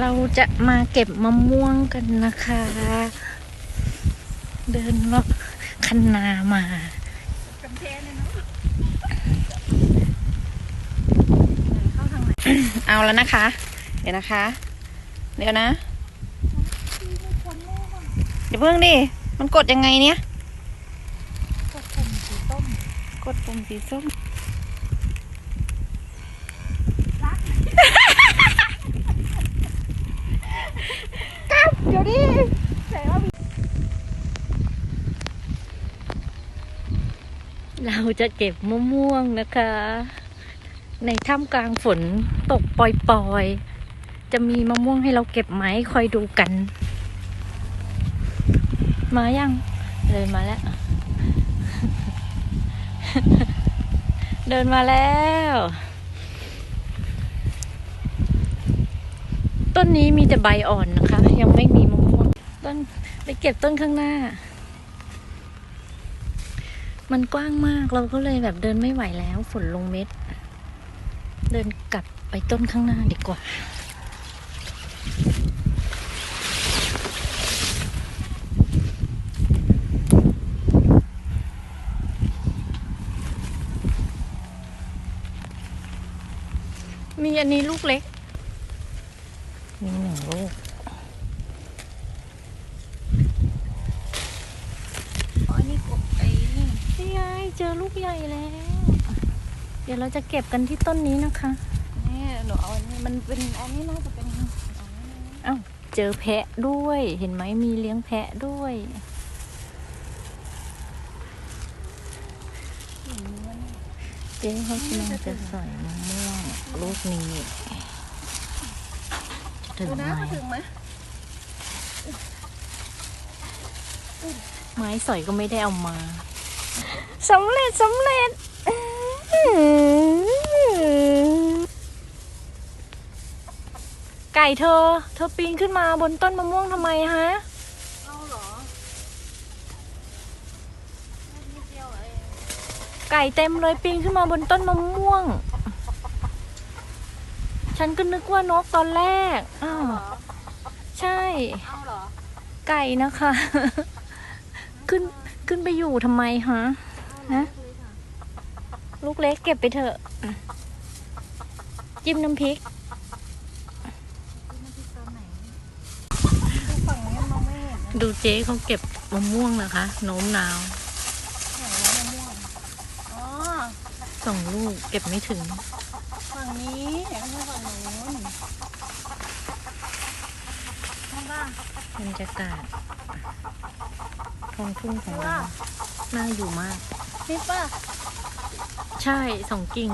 เราจะมาเก็บมะม่วงกันนะคะ เดินเลาะคันนามาเลยเนาะเข้าทางไหนเอาแล้วนะคะ เดี๋ยวนะคะ เดี๋ยวนะเดี๋ยวเพิ่งดิ มันกดยังไงเนี่ย กดปุ่มสีส้ม กดปุ่มสีส้ม รัก เดี๋ยวดิ แต่ว่า เราจะเก็บมะม่วงนะคะ ในท่ามกลางฝนตกปล่อยๆ จะมีมะม่วงให้เราเก็บไหมคอยดูกัน มายังเดินมาแล้ว เดินมาแล้ว ต้นนี้มีแต่ใบอ่อนนะคะ ยังไม่มีมะม่วง ต้นไปเก็บต้นข้างหน้า มันกว้างมากเราก็เลยแบบเดินไม่ไหวแล้วฝนลงเม็ด เดินกลับไปต้นข้างหน้าดีกว่า มีอันนี้ลูกเล็ก มีหนึ่งลูก อ๋อนี่กบไอ้นี่ นี่ไง เจอลูกใหญ่แล้ว เดี๋ยวเราจะเก็บกันที่ต้นนี้นะคะ นี่หนูเอาอันนี้มันเป็นอันนี้น่าจะเป็นอ้าวเจอแพะด้วย เห็นไหมมีเลี้ยงแพะด้วย เจ๊เขากำลังจะใส่มะม่วงลูกนี้จะถึงดูไหมนะเขาถึงไหมไม้สอยก็ไม่ได้เอามา สำเร็จสำเร็จอื้อหือไก่เธอ เธอปีนขึ้นมาบนต้นมะม่วงทำไมฮะ เอาเหรอนิดเดียวเองไก่เต็มเลยปีนขึ้นมาบนต้นมะม่วง ฉันก็นึกว่านกตอนแรก อ้าวเหรอใช่ เอาเหรอ ไก่นะคะ ขึ้นขึ้นไปอยู่ทำไมฮะ ฮะลูกเล็กเก็บไปเถอะ จิ้มน้ำพริกฝั่งนี้มองไม่เห็นนะดูเจ๊เขาเก็บมะม่วงนะคะโน้มน้าวไหนวะมะม่วงอ๋อสองลูกเก็บไม่ถึง ฝั่งนี้ไม่ใช่ฝั่งนู้นนั่นป่ะบรรยากาศท้องทุ่งของว่าเราน่าอยู่มาก นี่ป่ะใช่สองกิ่ง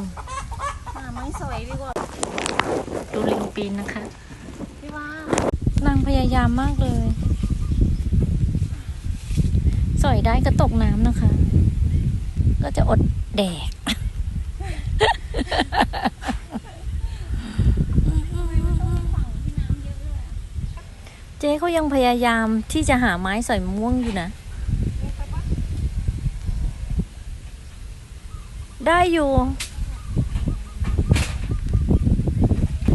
หาไม้สวยดีกว่าดูลิงปีนนะคะ พี่ว่านางพยายามมากเลยสอยได้ก็ตกน้ำนะคะ ก็จะอดแดกเจ๊เขายังพยายามที่จะหาไม้สอยมะม่วงอยู่นะ ได้อยู่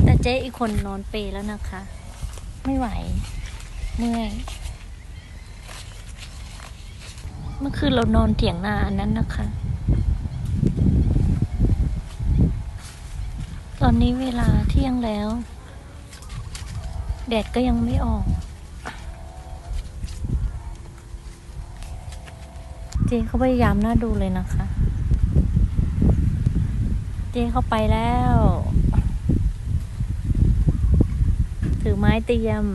แต่เจ๊อีกคนนอนเปรย์แล้วนะคะ ไม่ไหวเมื่อยเมื่อคืนเรานอนเถียงนาอันนั้นนะคะ ตอนนี้เวลาเที่ยงแล้ว แดดก็ยังไม่ออก เจ๊เขาพยายามน่าดูเลยนะคะ จ๊เข้าไปแล้ว ถือไม้เตรียม